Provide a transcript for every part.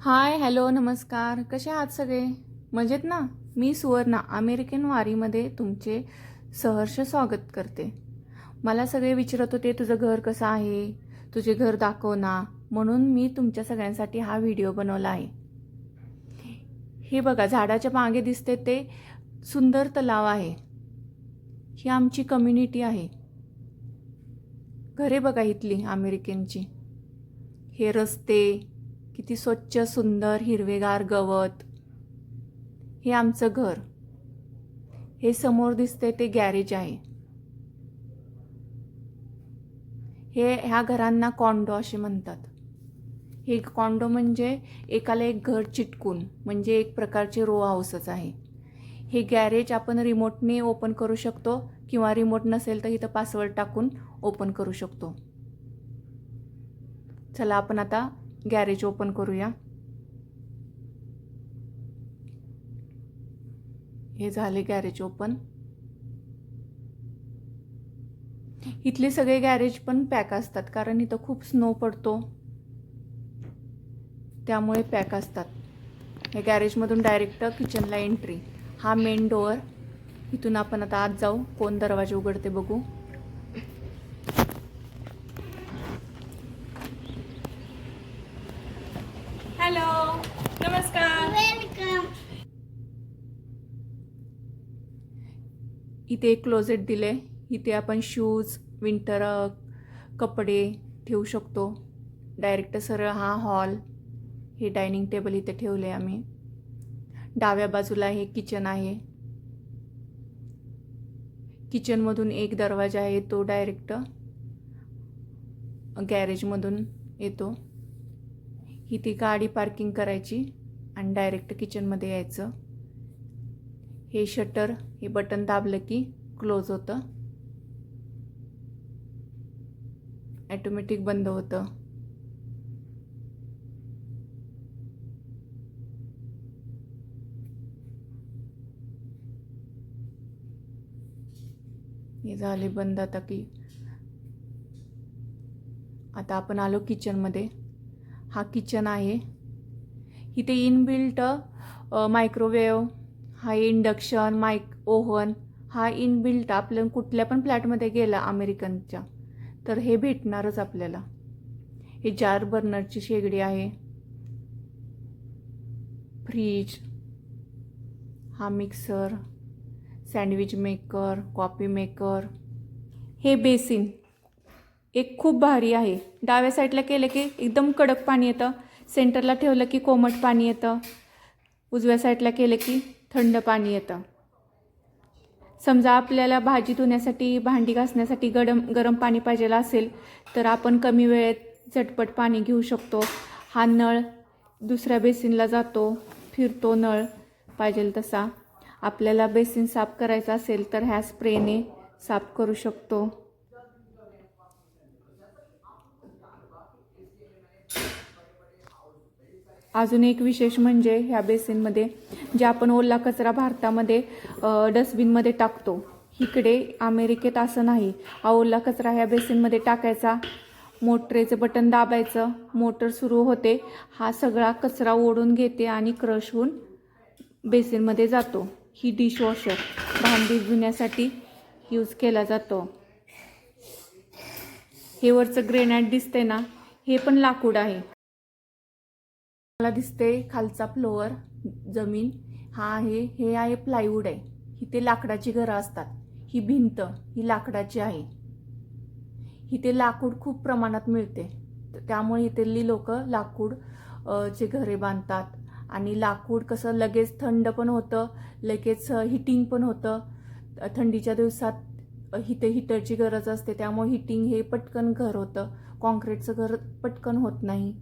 Hi hello नमस्कार. कसे आहात सगळे? मजेत ना? मी सुवर्णा अमेरिकन वारीमध्ये तुमचे सहर्ष स्वागत करते. मला सगळे विचारत होते तुझं घर कसं आहे? तुझे घर दाखव ना. म्हणून मी तुमच्या सगळ्यांसाठी हा व्हिडिओ बनवला आहे. हे बघा झाडाच्या मागे दिसते ते सुंदर तलाव आहे. ही आमची कम्युनिटी आहे. घरे बघा इथली अमेरिकेनची. हे रस्ते किती स्वच्छ सुंदर हिरवेगार गवत. हे आमचं घर. हे समोर दिसते ते गॅरेज आहे. हे ह्या घरांना कॉन्डो असे म्हणतात. हे कॉन्डो म्हणजे एकाला एक घर चिटकून म्हणजे एक प्रकारचे रो हाऊसच आहे. हे गॅरेज आपण रिमोटने ओपन करू शकतो किंवा रिमोट नसेल तर इथं पासवर्ड टाकून ओपन करू शकतो. चला आपण आता गॅरेज ओपन करूया. हे झाले गॅरेज ओपन. इथले सगळे गॅरेज पण पॅक असतात कारण इथं खूप स्नो पडतो. त्यामुळे पॅक असतात. या गॅरेजमधून डायरेक्ट किचनला एंट्री. हा मेन डोअर. इथून आपण आता आत जाऊ. कोण दरवाजे उघडते बघू हॅलो नमस्कार. वेलकम इथे एक क्लोजेट दिले. इथे आपण शूज विंटर कपडे ठेवू शकतो. डायरेक्ट सरळ हा हॉल हे डायनिंग टेबल इथे ठेवले आम्ही. डाव्या बाजूला हे किचन आहे. किचनमधून एक दरवाजा आहे तो डायरेक्ट गॅरेजमधून येतो. इथे गाडी पार्किंग करायची आणि डायरेक्ट किचनमध्ये यायचं. हे शटर हे बटन दाबलं की क्लोज होतं. ॲटोमॅटिक बंद होतं. हे झाले बंद आता की. आता आपण आलो किचनमध्ये. हा किचन आहे. इथे इनबिल्ट मायक्रोवेव्ह हा इंडक्शन मायक ओव्हन हा इनबिल्ट आपल्या कुठल्या पण फ्लॅटमध्ये गेला अमेरिकनच्या तर हे भेटणारच आपल्याला. हे चार बर्नरची शेगडी आहे. फ्रीज हा mixer sandwich maker coffee maker हे बेसिन एक खूप भारी आहे. डाव्या साईडला केलं की एकदम कडक पाणी येतं. सेंटरला ठेवलं की कोमट पाणी येतं. उजव्या साईडला केलं की थंड पाणी येतं. समजा आपल्याला भाजी धुण्यासाठी भांडी घासण्यासाठी गरम गरम पाणी पाहिजे असेल तर आपण कमी वेळेत झटपट पाणी घेऊ शकतो. हा नळ दुसऱ्या बेसिनला जातो फिरतो नळ पाहिजे तसा. आपल्याला बेसिन साफ करायचा असेल तर ह्या स्प्रेने साफ करू शकतो. अजून एक विशेष म्हणजे ह्या बेसिनमध्ये जे आपण ओला कचरा भारतामध्ये डस्टबिनमध्ये टाकतो इकडे अमेरिकेत असं नाही. हा ओला कचरा ह्या बेसिनमध्ये टाकायचा मोटरेचं बटन दाबायचं मोटर सुरू होते हा सगळा कचरा ओढून घेते आणि क्रश होऊन बेसिनमध्ये जातो. ही डिशवॉशर भांडी धुण्यासाठी यूज केला जातो. हे वरचं ग्रेनाईट दिसते ना हे पण लाकूड आहे. मला दिसते खालचा फ्लोअर जमीन हा आहे हे आहे प्लायवूड आहे. इथे लाकडाची घरं असतात. ही भिंत ही लाकडाची आहे. इथे लाकूड खूप प्रमाणात मिळते. त्यामुळे इथली लोक लाकूड चे घरे बांधतात. आणि लाकूड कसं लगेच थंड पण होतं लगेच हिटिंग पण होतं. थंडीच्या दिवसात हिथे हीटरची हिटरची गरज असते. त्यामुळे हिटिंग हे पटकन घर होतं. कॉन्क्रीटचं घर पटकन होत नाही.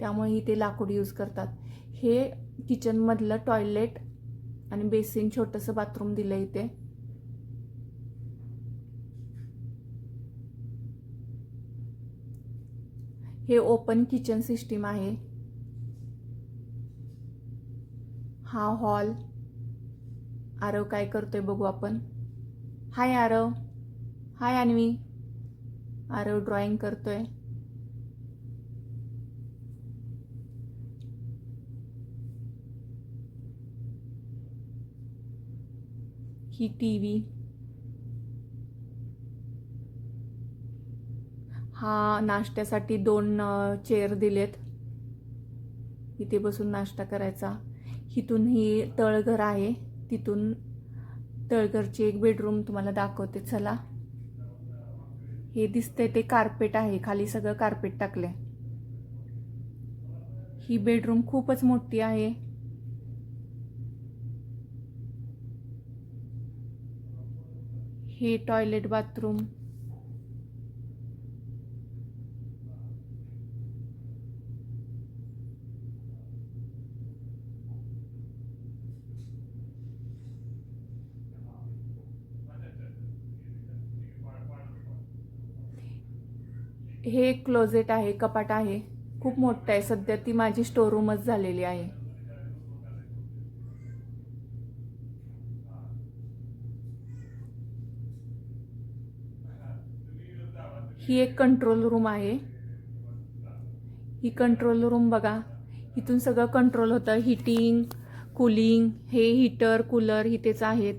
त्यामुळे इथे लाकूड यूज करतात. हे किचनमधलं टॉयलेट आणि बेसिन छोटंसं बाथरूम दिलं इथे. हे ओपन किचन सिस्टीम आहे. हा हॉल आरव काय करतोय बघू आपण. Hi Aarav hi Anvi Aarav drawing करतोय. ही टी व्ही हा नाश्त्यासाठी दोन चेअर दिलेत. इथे बसून नाश्ता करायचा. इथून ही तळघर आहे. तिथून तळघरची एक बेडरूम तुम्हाला दाखवते. चला. हे दिसते ते कार्पेट आहे. खाली सगळं कार्पेट टाकले ही बेडरूम खूपच मोठी आहे. हे टॉयलेट बाथरूम हे एक क्लोजेट आहे कपाट आहे. खूप मोठं आहे. सध्या ती माझी स्टोरूमच झालेली आहे. ही एक कंट्रोल रूम आहे. ही कंट्रोल रूम बघा. इथून सगळं कंट्रोल होतं. हिटिंग कूलिंग हे हीटर कूलर इथेच आहेत.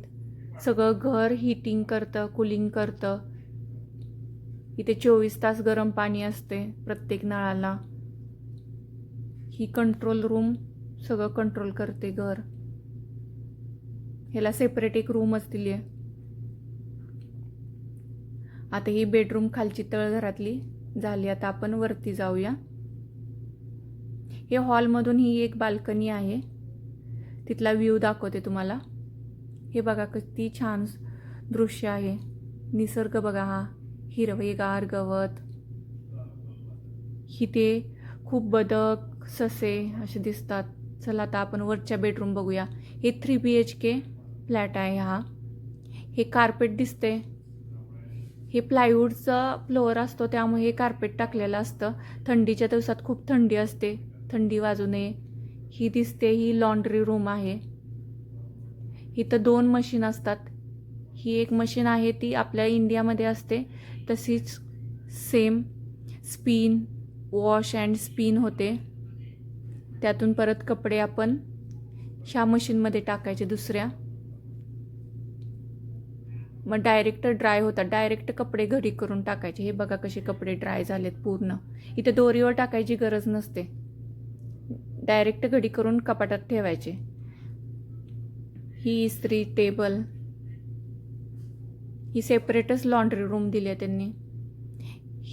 सगळं घर हिटिंग करतं कूलिंग करतं. इथे चोवीस तास गरम पाणी असते प्रत्येक नळाला. ही कंट्रोल रूम सगळं कंट्रोल करते घर. ह्याला सेपरेट एक रूमच दिली आहे आता ही बेडरूम खालची तळघरातली झाली. आता आपण वरती जाऊया. हे हॉलमधून ही एक बाल्कनी आहे. तिथला व्ह्यू दाखवते तुम्हाला. हे बघा किती छान दृश्य आहे. निसर्ग बघा हा. हिरवेगार गवत. इथे खूप बदक ससे असे दिसतात. चला आता आपण वरच्या बेडरूम बघूया. हे three B H K flat आहे हा. हे कार्पेट दिसते हे प्लायवूडचा फ्लोअर असतो त्यामुळे हे कार्पेट टाकलेलं असतं. थंडीच्या दिवसात खूप थंडी असते. थंडी वाजू नये. ही दिसते ही लॉन्ड्री रूम आहे. इथं दोन मशीन असतात. ही एक मशीन आहे ती आपल्या इंडियामध्ये असते. तशीच same spin wash and spin होते. त्यातून परत कपडे आपण ह्या मशीनमध्ये टाकायचे दुसऱ्या. मग डायरेक्ट ड्राय होतात. डायरेक्ट कपडे घडी करून टाकायचे. हे बघा कसे कपडे ड्राय झालेत पूर्ण. इथे दोरीवर टाकायची गरज नसते. डायरेक्ट घडी करून कपाटात ठेवायचे. ही इस्त्री टेबल ही सेपरेटच लॉन्ड्री रूम दिली आहे त्यांनी.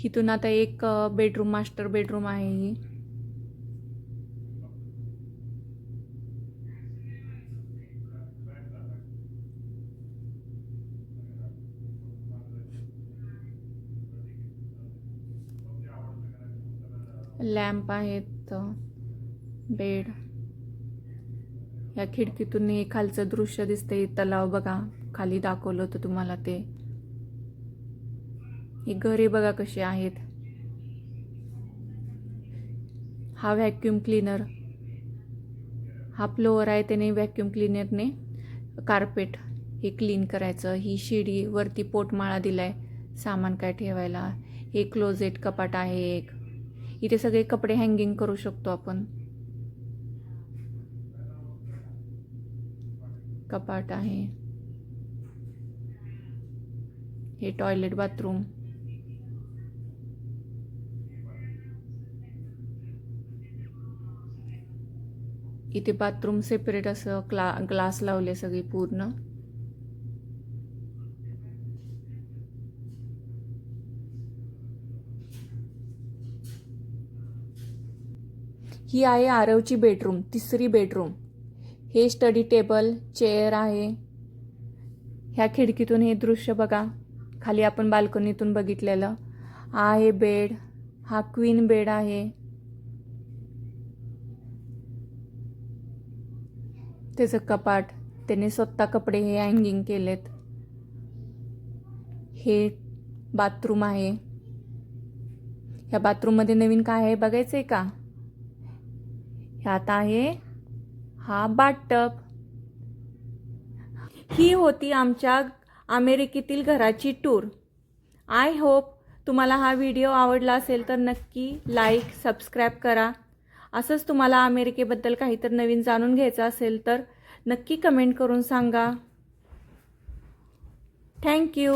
इथून आता एक बेडरूम मास्टर बेडरूम आहे ही. लॅम्प आहेत बेड. या खिडकीतून हे खालचं दृश्य दिसतंय तलाव बघा. खाली दाखवलं होतं तुम्हाला ते. ही घरे बघा कशी आहेत. हा व्हॅक्यूम क्लीनर हा फ्लोअर आहे त्याने व्हॅक्यूम क्लीनरने कार्पेट हे क्लीन करायचं. ही शिडी वरती पोटमाळा दिलाय सामान काय ठेवायला. हे क्लोजेट कपाट आहे एक. इथे सगळे कपडे हँगिंग करू शकतो आपण. कपाट आहे. हे टॉयलेट बाथरूम इथे बाथरूम सेपरेट असं क्ला ग्लास लावले सगळे पूर्ण. ही आहे आरवची बेडरूम तिसरी बेडरूम. हे स्टडी टेबल चेअर आहे. ह्या खिडकीतून हे दृश्य बघा. खाली आपण बाल्कनीतून बघितलेलं. हा आहे बेड हा क्वीन बेड आहे. त्याचं कपाट त्याने स्वतः कपडे हे हँगिंग केलेत. हे बाथरूम आहे. ह्या बाथरूममध्ये नवीन काय आहे बघायचं आहे का? ह्यात आहे हा बाथटब ही होती आमच्या अमेरिकेतील घराची टूर. आय होप तुम्हाला हा व्हिडिओ आवडला असेल तर नक्की लाईक सबस्क्राईब करा. असंच तुम्हाला अमेरिकेबद्दल काहीतरी नवीन जाणून घ्यायचं असेल तर नक्की कमेंट करून सांगा. थँक्यू